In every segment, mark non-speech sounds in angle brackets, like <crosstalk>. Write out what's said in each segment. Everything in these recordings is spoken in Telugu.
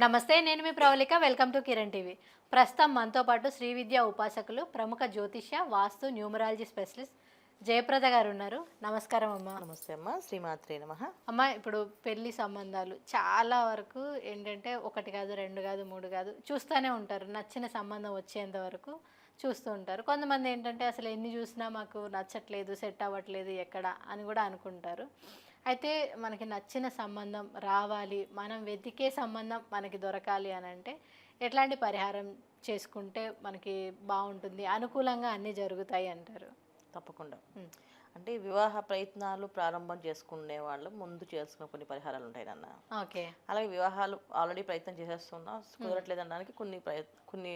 నమస్తే నేను మీ Pravalika. Welcome to Kiran TV. ప్రస్తుతం మనతో పాటు శ్రీ విద్యా ఉపాసకులు ప్రముఖ జ్యోతిష్య వాస్తు న్యూమరాలజీ స్పెషలిస్ట్ జయప్రద గారు ఉన్నారు. నమస్కారం అమ్మా. నమస్తే అమ్మ. శ్రీమాత్రే నమ. అమ్మ ఇప్పుడు పెళ్ళి సంబంధాలు చాలా వరకు ఏంటంటే ఒకటి కాదు రెండు కాదు మూడు కాదు చూస్తూనే ఉంటారు. నచ్చిన సంబంధం వచ్చేంత వరకు చూస్తూ ఉంటారు. కొంతమంది ఏంటంటే అసలు ఎన్ని చూసినా మాకు నచ్చట్లేదు సెట్ అవ్వట్లేదు ఎక్కడ అని కూడా అనుకుంటారు. అయితే మనకి నచ్చిన సంబంధం రావాలి మనం వెతికే సంబంధం మనకి దొరకాలి అని అంటే ఎట్లాంటి పరిహారం చేసుకుంటే మనకి బాగుంటుంది? అనుకూలంగా అన్నీ జరుగుతాయి అంటారు. తప్పకుండా. అంటే వివాహ ప్రయత్నాలు ప్రారంభం చేసుకునే వాళ్ళు ముందు చేసుకునే కొన్ని పరిహారాలు ఉంటాయి నాన్న. ఓకే. అలాగే వివాహాలు ఆల్రెడీ ప్రయత్నం చేసేస్తున్నా. కుదరట్లేదు అనడానికి కొన్ని ప్రయత్ కొన్ని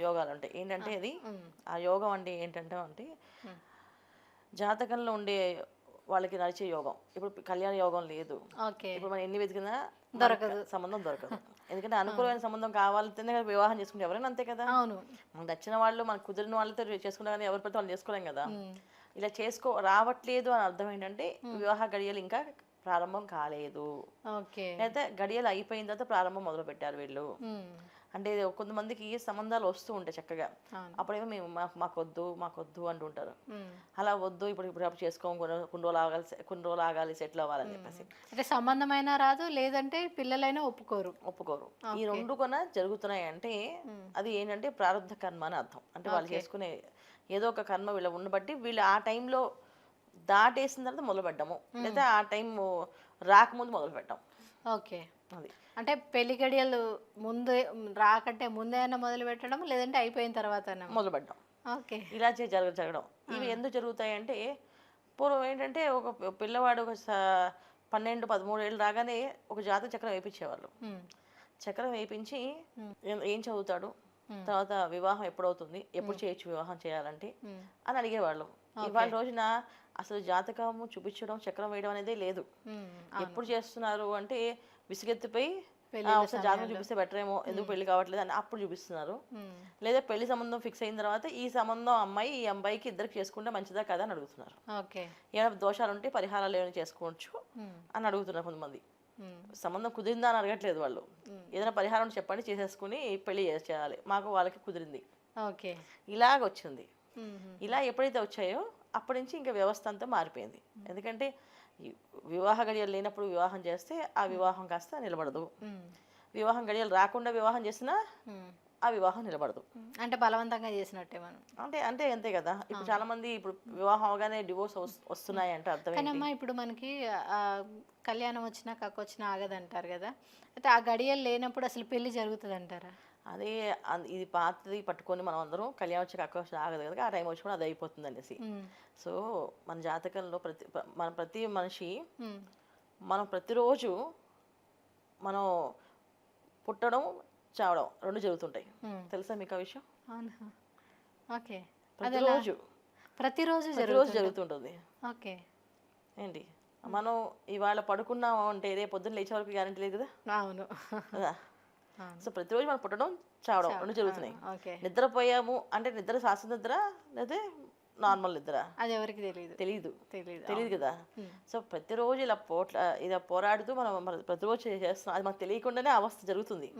యోగాలు ఉంటాయి. ఏంటంటే అది ఉమ్. ఆ యోగం అంటే ఏంటంటే అంటే. జాతకంలో ఉండే వాళ్ళకి నడిచే యోగం. ఇప్పుడు కళ్యాణ యోగం లేదు. ఇప్పుడు మనం ఎన్ని వెతికినా దొరకదు. సంబంధం దొరకదు. <laughs> ఎందుకంటే అనుకూలమైన సంబంధం కావాలంటేనే కదా వివాహం చేసుకుంటే ఎవరైనా అంతే కదా? అవును. మనకు నచ్చిన వాళ్ళు మనకు కుదిరిన వాళ్ళతో చేసుకున్నా కానీ ఎవరి పడితే వాళ్ళు చేసుకోలేం కదా. ఇలా చేసుకో రావట్లేదు అని అర్థం ఏంటంటే వివాహ గడియలు ఇంకా ప్రారంభం కాలేదు. ఓకే. అయితే గడియలు అయిపోయిన తర్వాత ప్రారంభం మొదలు పెట్టారు వీళ్ళు. అంటే కొంతమందికి సంబంధాలు వస్తూ ఉంటాయి చక్కగా. అప్పుడేమో మేము మాకు మాకొద్దు మాకొద్దు అంటుంటారు. అలా వద్దు ఇప్పుడు ఇప్పుడు అప్పుడు చేసుకోం కొన్ని రోజులు ఆగాలి కొన్ని రోజులు ఆగాలి సెటిల్ అవ్వాలని చెప్పేసి. అంటే సంబంధమైనా రాదు లేదంటే పిల్లలైనా ఒప్పుకోరు. ఒప్పుకోరు. ఈ రెండు కొన జరుగుతున్నాయి అంటే అది ఏంటంటే ప్రారంభ కర్మ అని అర్థం. అంటే వాళ్ళు చేసుకునే ఏదో ఒక కర్మ వీళ్ళ ఉండబట్టి వీళ్ళు ఆ టైంలో దాటేసిన తర్వాత మొదలు పెట్టడము లేదా ఆ టైం రాకముందు మొదలు పెట్టడం ఓకే. అది. అంటే పెళ్ళి గడియలు ముందు రాకంటే ముందే మొదలు పెట్టడం లేదంటే అయిపోయిన తర్వాత మొదలు పెట్టడం. ఓకే. ఇలా చే జరగ జరగడం. ఇవి ఎందుకు జరుగుతాయి అంటే పూర్వం ఏంటంటే ఒక పిల్లవాడు ఒక పన్నెండు పదమూడు ఏళ్ళు రాగానే ఒక జాతక చక్రం వేయించేవాళ్ళు. చక్రం వేయించి ఏం- చదువుతాడు? తర్వాత వివాహం ఎప్పుడవుతుంది? ఎప్పుడు చేయొచ్చు వివాహం చేయాలంటే. అని అడిగేవాళ్ళు. ఇవాళ రోజున అసలు జాతకము చూపించడం చక్రం వేయడం అనేది లేదు. ఎప్పుడు చేస్తున్నారు అంటే విసుగెత్తిపోయి పెళ్ళిళ్ళ "ఆ, ఒకసారి జాతకం చూపిస్తే బెటర్ ఏమో ఎందుకు పెళ్ళి కావట్లేదు అని అప్పుడు చూపిస్తున్నారు. లేదా పెళ్ళి సంబంధం ఫిక్స్ అయిన తర్వాత ఈ సంబంధం అమ్మాయి ఈ అబ్బాయికి ఇద్దరికి చేసుకుంటే మంచిదా కదా అని అడుగుతున్నారు. ఏమైనా దోషాలు ఉంటే పరిహారాలు ఏమైనా చేసుకోవచ్చు. అని అడుగుతున్నారు కొంతమంది. సంబంధం కుదిరిందా అని అడగట్లేదు వాళ్ళు. ఏదైనా పరిహారం చెప్పండి చేసేసుకుని పెళ్ళి చేయాలి. మాకు వాళ్ళకి కుదిరింది. ఓకే. ఇలాగ వచ్చింది. ఇలా ఎప్పుడైతే వచ్చాయో అప్పటి నుంచి ఇంకా వ్యవస్థ అంతా మారిపోయింది. ఎందుకంటే వివాహ గడియలు లేనప్పుడు వివాహం చేస్తే ఆ వివాహం కాస్త నిలబడదు. వివాహం గడియలు రాకుండా వివాహం చేసినా. ఆ వివాహం నిలబడదు. అంటే బలవంతంగా చేసినట్టే మనం. అంటే అంతే అంతే కదా. ఇప్పుడు చాలా మంది ఇప్పుడు వివాహం అవగానే డివోర్స్ వస్తున్నాయి అంటే అర్థం ఇప్పుడు మనకి కళ్యాణం వచ్చినా కక్క వచ్చినా ఆగదంటారు కదా. అయితే ఆ గడియలు లేనప్పుడు అసలు పెళ్ళి జరుగుతుంది అంటారా అదే ఇది పాతది పట్టుకొని మనం అందరం కళ్యాణం వచ్చి అక్క వచ్చి ఆగదు కదా ఆ టైం వచ్చినప్పుడు అది అయిపోతుంది అనేసి సో మన జాతకంలో ప్రతి మన ప్రతి మనిషి మనం ప్రతిరోజు మనం పుట్టడం చావడం రెండు జరుగుతుంటాయి. తెలుసా మీకు ఆ విషయం? ఓకే. ప్రతిరోజు. ప్రతిరోజు ప్రతిరోజు జరుగుతుంటుంది. ఓకే. ఏంటి? మనం ఇవాళ పడుకున్నాం అంటే రేపు పొద్దున్న లేచే వరకు గ్యారంటీ లేదు కదా? అవును. సో ప్రతిరోజు మనం పుట్టడం చావడం రెండు జరుగుతున్నాయి. నిద్రపోయాము అంటే నిద్ర శాస్త్ర నిద్ర లేదా నార్మల్ నిద్ర? అది ఎవరికి తెలియదు తెలియదు తెలియదు కదా? సో ప్రతిరోజు ఇలా పోట్ల ఇలా పోరాడుతూ మనం ప్రతిరోజు చేస్తున్నాం. అది మనకు తెలియకుండానే అవస్థ జరుగుతుంది.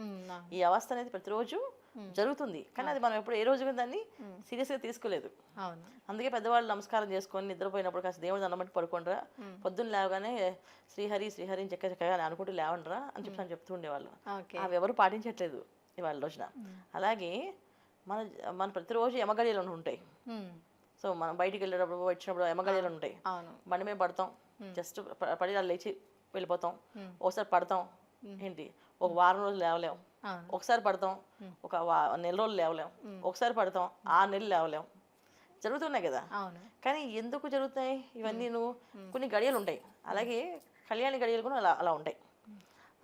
ఈ అవస్థ అనేది ప్రతిరోజు జరుగుతుంది. కానీ అది మనం ఎప్పుడు ఏ రోజు దాన్ని సీరియస్గా తీసుకోలేదు. అవును. అందుకే పెద్దవాళ్ళు నమస్కారం చేసుకొని నిద్రపోయినప్పుడు కాస్త దేవుడు బట్టి పడుకోండిరా. పొద్దున్న లేవగానే శ్రీహరి శ్రీహరి అని చక్క చక్కగా అని అనుకుంటూ లేవండిరా అని చెప్పి అని చెప్తూ ఉండేవాళ్ళు. అవి ఎవరు పాటించట్లేదు ఇవాళ రోజున. అలాగే మన మన ప్రతిరోజు యమగడియలు ఉంటాయి. సో మనం బయటికి వెళ్ళేటప్పుడు వచ్చినప్పుడు యమగడియలు ఉంటాయి బండి మీద పడతాం. జస్ట్ పడి అలా లేచి వెళ్ళిపోతాం. ఒకసారి పడతాం. ఏంటి? ఒక వారం రోజులు లేవలేం. ఒకసారి పడతాం. ఒక నెల రోజులు లేవలేం. ఒకసారి పడతాం. ఆ నెలలు లేవలేం. జరుగుతున్నాయి కదా? అవును. కానీ ఎందుకు జరుగుతాయి ఇవన్నీ నువ్వు కొన్ని గడియలు ఉంటాయి అలాగే కళ్యాణ గడియలు కూడా అలా అలా ఉంటాయి.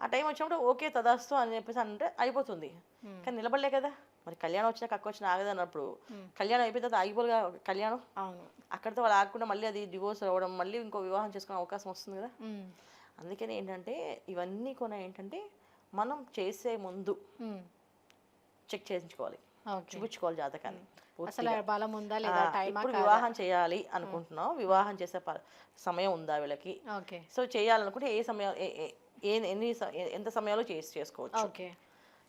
ఆ టైం వచ్చినప్పుడు ఓకే తదాస్తు అని చెప్పేసి అంటే అయిపోతుంది. కానీ నిలబడలే కదా? మరి కళ్యాణం వచ్చినా కక్క వచ్చినా ఆగదు అన్నప్పుడు. కళ్యాణం అయిపోయిన తర్వాత ఆగిపోరుగా కళ్యాణం? అవును. అక్కడితో వాళ్ళు ఆగకుండా మళ్ళీ అది డివోర్స్ అవ్వడం మళ్ళీ ఇంకో వివాహం చేసుకునే అవకాశం వస్తుంది కదా. అందుకని ఏంటంటే ఇవన్నీ కూడా ఏంటంటే మనం చేసే ముందు. చెక్ చేయించుకోవాలి. చూపించుకోవాలి జాతకాన్ని. అసలు పూర్తిగా. బలం ఉందా ఆ, లేదా టైమా ఇప్పుడు? వివాహం చేయాలి అనుకుంటున్నాం. వివాహం చేసే సమయం ఉందా వీళ్ళకి? ఓకే. సో చేయాలనుకుంటే ఏ సమయం ఏ- ఎన్ని ఎంత సమయంలో చేసి చేసుకోవచ్చు? ఓకే.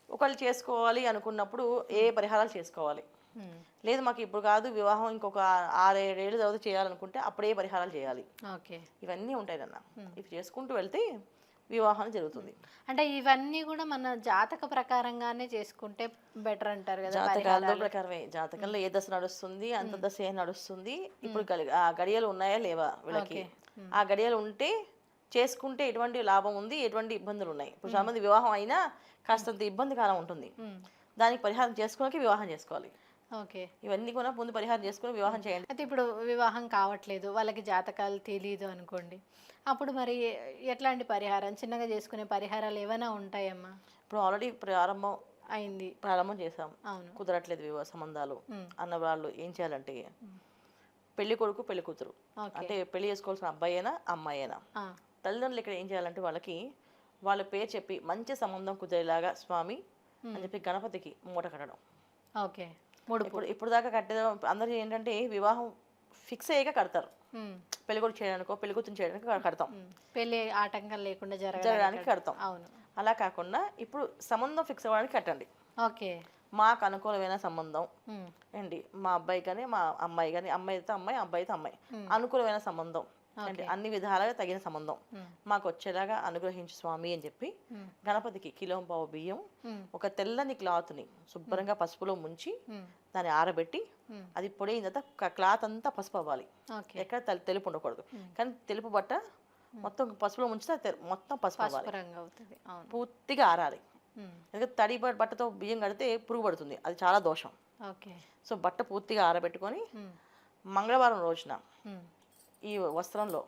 ఒకళ్ళు చేసుకోవాలి అనుకున్నప్పుడు ఏ పరిహారాలు చేసుకోవాలి. ఉమ్, లేదు మాకు ఇప్పుడు కాదు వివాహం ఇంకొక ఆరేడేళ్ళు తర్వాత చేయాలనుకుంటే అప్పుడే పరిహారాలు చేయాలి. ఓకే. ఇవన్నీ ఉంటాయి నాన్న. ఇవి చేసుకుంటూ వెళ్తే వివాహం జరుగుతుంది. అంటే ఇవన్నీ కూడా మన జాతక ప్రకారంగానే చేసుకుంటే బెటర్ అంటారు కదా. ప్రకారమే. జాతకంలో ఏ దశ నడుస్తుంది అంత దశ ఏ నడుస్తుంది ఇప్పుడు గడియలు ఉన్నాయా లేవా వీళ్ళకి? ఆ గడియలు ఉంటే చేసుకుంటే ఎటువంటి లాభం ఉంది ఎటువంటి ఇబ్బందులు ఉన్నాయి? ఇప్పుడు చాలా మంది వివాహం అయినా కాస్తంత ఇబ్బంది కాలం ఉంటుంది. దానికి పరిహారం చేసుకోవడానికి వివాహం చేసుకోవాలి. ఓకే. ఇవన్నీ కూడా ముందు పరిహారం చేసుకుని వివాహం చేయండి. అయితే ఇప్పుడు వివాహం కావట్లేదు వాళ్ళకి జాతకాలు తెలియదు అనుకోండి. అప్పుడు మరి ఎట్లాంటి పరిహారం? చిన్నగా చేసుకునే పరిహారాలు ఏమైనా ఉంటాయమ్మా? ఇప్పుడు ఆల్రెడీ ప్రారంభం అయింది. ప్రారంభం చేసాం అవును. కుదరట్లేదు వివాహ సంబంధాలు. అన్న వాళ్ళు ఏం చేయాలంటే పెళ్ళి కొడుకు పెళ్ళి కూతురు. అంటే పెళ్ళి చేసుకోవాల్సిన అబ్బాయి అయినా అమ్మాయి అయినా. తల్లిదండ్రులు ఇక్కడ ఏం చేయాలంటే వాళ్ళకి వాళ్ళ పేరు చెప్పి మంచి సంబంధం కుదిరేలాగా స్వామి అని చెప్పి గణపతికి మూట కట్టడం. ఓకే. ఇప్పుడు ఇప్పుడు దాకా కట్టేది అందరూ ఏంటంటే వివాహం ఫిక్స్ అయ్యాక కడతారు. పెళ్ళి కొడుకు చేయడానికో పెళ్ళి కూతురు చేయడానికి కడతాం. పెళ్ళి ఆటంకం లేకుండా జరగడానికి కడతాం. అవును. అలా కాకుండా ఇప్పుడు సంబంధం ఫిక్స్ అవ్వడానికి కట్టండి. ఓకే. మాకు అనుకూలమైన సంబంధం. అండి మా అబ్బాయి కానీ మా అమ్మాయి కానీ అమ్మాయి అయితే అమ్మాయి. అబ్బాయి అయితే అమ్మాయి అనుకూలమైన సంబంధం. అంటే అన్ని విధాలుగా తగిన సంబంధం. మాకు వచ్చేలాగా అనుగ్రహించు స్వామి అని చెప్పి గణపతికి కిలో పావు బియ్యం ఒక తెల్లని క్లాత్ని శుభ్రంగా పసుపులో ముంచి దాన్ని ఆరబెట్టి. అది పొడిన తర్వాత క్లాత్ అంతా పసుపు అవ్వాలి. ఎక్కడ తెలు- తెలుపు ఉండకూడదు. కానీ తెలుపు బట్ట మొత్తం పసుపులో ముంచితే మొత్తం పసుపు అవ్వాలి. పూర్తిగా ఆరాలి. ఎందుకంటే తడి బట్టతో బియ్యం కడితే పురుగు పడుతుంది. అది చాలా దోషం. ఓకే. సో బట్ట పూర్తిగా ఆరబెట్టుకొని మంగళవారం రోజున ఈ వస్త్రంలో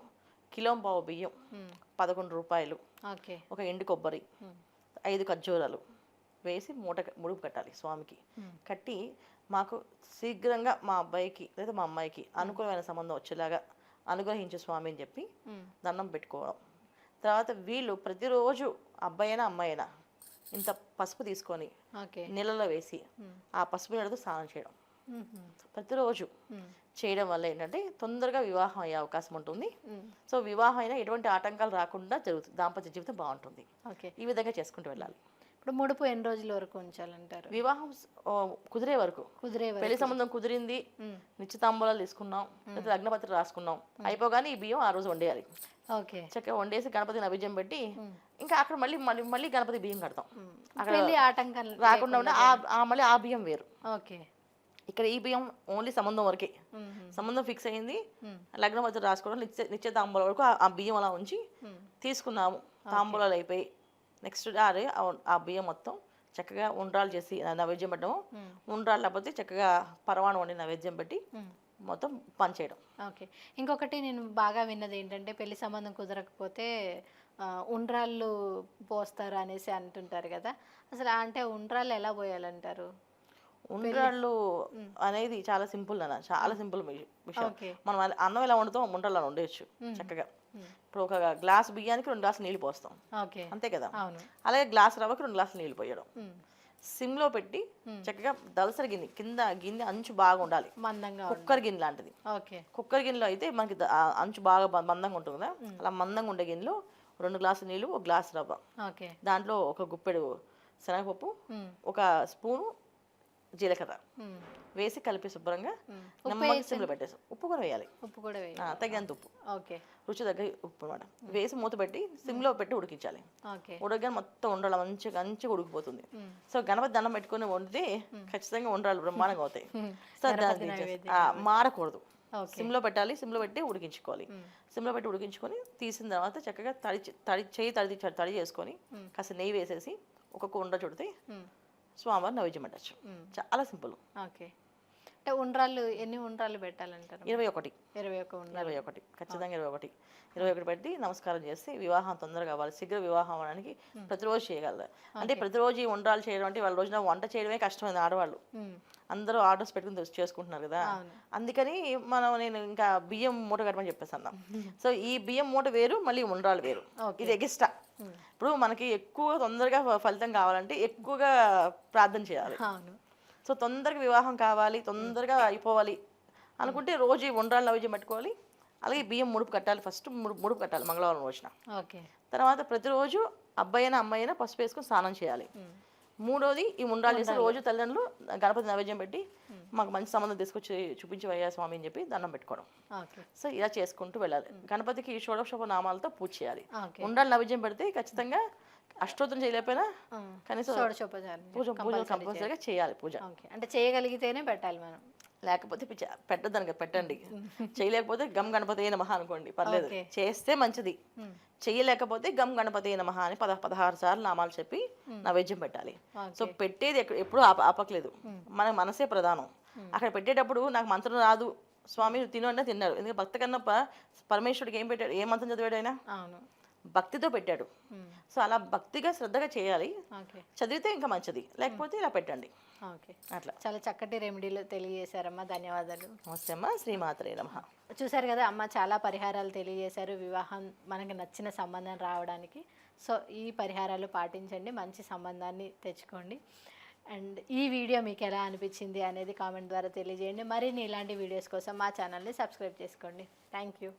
కిలో పావు బియ్యం ఉమ్, పదకొండు రూపాయలు. ఒక ఎండు కొబ్బరి ఉమ్, ఐదు ఖర్జూరాలు వేసి మూట ముడుపు కట్టాలి స్వామికి. ఉమ్, కట్టి మాకు శీఘ్రంగా మా అబ్బాయికి లేదా మా అమ్మాయికి అనుకూలమైన సంబంధం వచ్చేలాగా అనుగ్రహించు స్వామి అని చెప్పి దండం పెట్టుకోవడం. తర్వాత వీళ్ళు ప్రతిరోజు అబ్బాయి అయినా అమ్మాయి అయినా ఇంత పసుపు తీసుకొని నీళ్ళలో వేసి ఆ పసుపు నీళ్ళతో స్నానం చేయడం. ప్రతిరోజు చేయడం వల్ల ఏంటంటే తొందరగా వివాహం అయ్యే అవకాశం ఉంటుంది. సో వివాహం అయినా ఎటువంటి ఆటంకాలు రాకుండా జరుగుతుంది దాంపత్య జీవితం బాగుంటుంది. ఓకే. ఈ విధంగా చేసుకుంటూ వెళ్ళాలి. ఇప్పుడు ముడుపు ఎన్ని రోజుల వరకు ఉంచాలంటారు? వివాహం కుదిరే వరకు. కుదిరే పెళ్ళి సంబంధం కుదిరింది నిశ్చితాంబూలాలు తీసుకున్నాం లేదా లగ్నపత్రిక రాసుకున్నాం అయిపోగానే ఈ బియ్యం ఆ రోజు వండేయాలి. ఓకే. చక్కగా వండేసి గణపతి నైవేద్యం పెట్టి ఇంకా అక్కడ మళ్ళీ మళ్ళీ మళ్ళీ గణపతి బియ్యం కడతాం. అక్కడ పెళ్ళి ఆటంకం రాకుండా ఆ మళ్ళీ ఆ బియ్యం వేరు. ఓకే. ఇక్కడ ఈ బియ్యం ఓన్లీ సంబంధం వరకే. సంబంధం ఫిక్స్ అయింది. ఉమ్, లగ్నపత్రిక రాసుకోవడం నిశ్చయ నిశ్చయ తాంబూలం వరకు ఆ- బియ్యం అలా ఉంచి తీసుకున్నాము. తాంబూలాలు అయిపోయి నెక్స్ట్ డే ఆ బియ్యం మొత్తం చక్కగా ఉండ్రాలు చేసి నైవేద్యం పెట్టడము. ఉమ్, ఉండ్రాలు లేకపోతే చక్కగా పరవాణం వండి నైవేద్యం పెట్టి. మొత్తం పనిచేయడం ఓకే. ఇంకొకటి నేను బాగా విన్నది ఏంటంటే పెళ్ళి సంబంధం కుదరకపోతే ఉండ్రాళ్ళు పోస్తారు అనేసి అంటుంటారు కదా. అసలు అంటే ఉండ్రాళ్ళు ఎలా పోయాలంటారు? ఉండ్రాళ్ళు అనేది చాలా సింపుల్ అన్న చాలా సింపుల్ విషయం. మనం అన్నం ఎలా వండుతాం ఉండ్రాళ్ళు అలా వండేయచ్చు చక్కగా. ఇప్పుడు ఒక గ్లాస్ బియ్యానికి రెండు గ్లాసులు నీళ్ళు పోస్తాం. ఓకే. అంతే కదా? అలాగే గ్లాస్ రవ్వకి రెండు గ్లాసులు నీళ్ళు పోయడం. సిమ్లో పెట్టి చక్కగా దలసరి గిన్నె కింద గిన్నె అంచు బాగా ఉండాలి. మందంగా కుక్కర్ గిన్నె లాంటిది. కుక్కర్ గిన్నెలో అయితే మనకి అంచు బాగా మందంగా ఉంటుంది కదా? అలా మందంగా ఉండే గిన్నెలో రెండు గ్లాసులు నీళ్ళు ఒక గ్లాస్ రవ్వ. దాంట్లో ఒక గుప్పెడు శనగపప్పు ఒక స్పూను జీలకర్ర. వేసి కలిపి శుభ్రంగా ఉమ్. నెమ్మది సిమ్లో పెట్టేసి ఉప్పు కూడా వేయాలి. ఉప్పు కూడా వేయాలి తగినంత ఉప్పు. ఓకే. రుచి దగ్గర ఉప్పు అనమాట వేసి మూత పెట్టి సిమ్లో పెట్టి ఉడికించాలి. ఓకే. ఉడకగానే మొత్తం ఉండాలి. మంచిగా మంచిగా ఉడికిపోతుంది. సో గణపతి దండం పెట్టుకొని వండితే ఖచ్చితంగా ఉండాలి బ్రహ్మాండంగా అవుతాయి. So okay. సిమ్లో పెట్టాలి. సిమ్లో పెట్టి ఉడికించుకోవాలి. సిమ్లో పెట్టి ఉడికించుకొని తీసిన తర్వాత చక్కగా తడి తడి చేయి తడి తడి చేసుకొని. కాస్త నెయ్యి వేసేసి ఒక్కొక్క ఉండ చుడితే స్వామివారి నైవేద్యం పెట్టచ్చు. చాలా సింపుల్. ఓకే. అంటే ఉండ్రాళ్ళు ఎన్ని ఉండ్రాళ్ళు పెట్టాలంటారు? ఇరవై ఒకటి. ఇరవై ఉండ్రాలు ఇరవై ఒకటి. ఖచ్చితంగా ఇరవై ఒకటి. ఇరవై ఒకటి పెట్టి నమస్కారం చేసి వివాహం తొందరగా అవ్వాలి. శీఘ్ర వివాహం అవ్వడానికి ప్రతిరోజు చేయగలరు. అంటే ప్రతిరోజు ఈ వంటలు చేయడం అంటే వాళ్ళ రోజున వంట చేయడమే కష్టమైంది ఆడవాళ్ళు. అందరూ ఆర్డర్స్ పెట్టుకుని చేసుకుంటున్నారు కదా. అందుకని మనం నేను ఇంకా బియ్యం మూట కట్టమని చెప్పేసాను <laughs> సో ఈ బియ్యం మూట వేరు మళ్ళీ ఉండ్రాలు వేరు. ఇది ఎగిస్ట్రా ఉమ్, ఇప్పుడు మనకి ఎక్కువ తొందరగా ఫలితం కావాలంటే ఎక్కువగా ప్రార్థన చేయాలి. సో తొందరగా వివాహం కావాలి తొందరగా అయిపోవాలి అనుకుంటే రోజు ఉండ్రాలు నైవేద్యం పెట్టుకోవాలి. అలాగే బియ్యం ముడుపు కట్టాలి ఫస్ట్ ముడుపు ముడుపు కట్టాలి మంగళవారం రోజున. ఓకే. తర్వాత ప్రతిరోజు అబ్బాయి అయినా అమ్మాయి అయినా పసుపు వేసుకొని స్నానం చేయాలి. మూడోది ఈ ఉండ్రాలు చేసి రోజు తల్లిదండ్రులు గణపతి నైవేద్యం పెట్టి మాకు మంచి సంబంధం తీసుకొచ్చి చూపించి వయ్యా స్వామి అని చెప్పి దండం పెట్టుకోవడం. సో ఇలా చేసుకుంటూ వెళ్ళాలి. గణపతికి ఈ షోడశోభ నామాలతో పూజ చేయాలి. ఓకే. ఉండ్రాలు నైవేద్యం పెడితే ఖచ్చితంగా అష్టోత్తరం చేయలేకపోయినా కనీసం పూజ పూజ కంపల్సరీగా చేయాలి. పూజ. అంటే చేయగలిగితేనే పెట్టాలి మనం. లేకపోతే కదా, పెట్టండి. <laughs> చేయలేకపోతే గమ్ గణపతి అయిన మహా అనుకోండి పర్లేదు. చేస్తే మంచిది. చేయలేకపోతే గమ్ గణపతి అయిన మహా అని పద పదహారు సార్లు నామాలు చెప్పి నైవేద్యం పెట్టాలి. సో పెట్టేది ఎప్పుడూ ఆప ఆపట్లేదు మన మనసే ప్రధానం. అక్కడ పెట్టేటప్పుడు నాకు మంత్రం రాదు. స్వామి తిను అంటే తిన్నాడు ఎందుకంటే భక్తి కన్నా ప- పరమేశ్వరుడికి ఏం పెట్టాడు? ఏ మంత్రం చదివాడు ఆయన? భక్తితో పెట్టాడు. మ్మ్. సో అలా భక్తిగా శ్రద్ధగా చేయాలి. ఓకే చదివితే ఇంకా మంచిది. లేకపోతే ఇలా పెట్టండి. ఓకే అట్లా. చాలా చక్కటి రెమెడీలు తెలియజేశారమ్మా. ధన్యవాదాలు. నమస్తే అమ్మ. శ్రీమాతరే నమః. చూసారు కదా అమ్మ చాలా పరిహారాలు తెలియజేశారు. వివాహం మనకి నచ్చిన సంబంధం రావడానికి. సో ఈ పరిహారాలు పాటించండి. మంచి సంబంధాన్ని తెచ్చుకోండి. అండ్ ఈ వీడియో మీకు ఎలా అనిపించింది అనేది కామెంట్ ద్వారా తెలియజేయండి. మరిన్ని ఇలాంటి వీడియోస్ కోసం మా ఛానల్ని సబ్స్క్రైబ్ చేసుకోండి. Thank you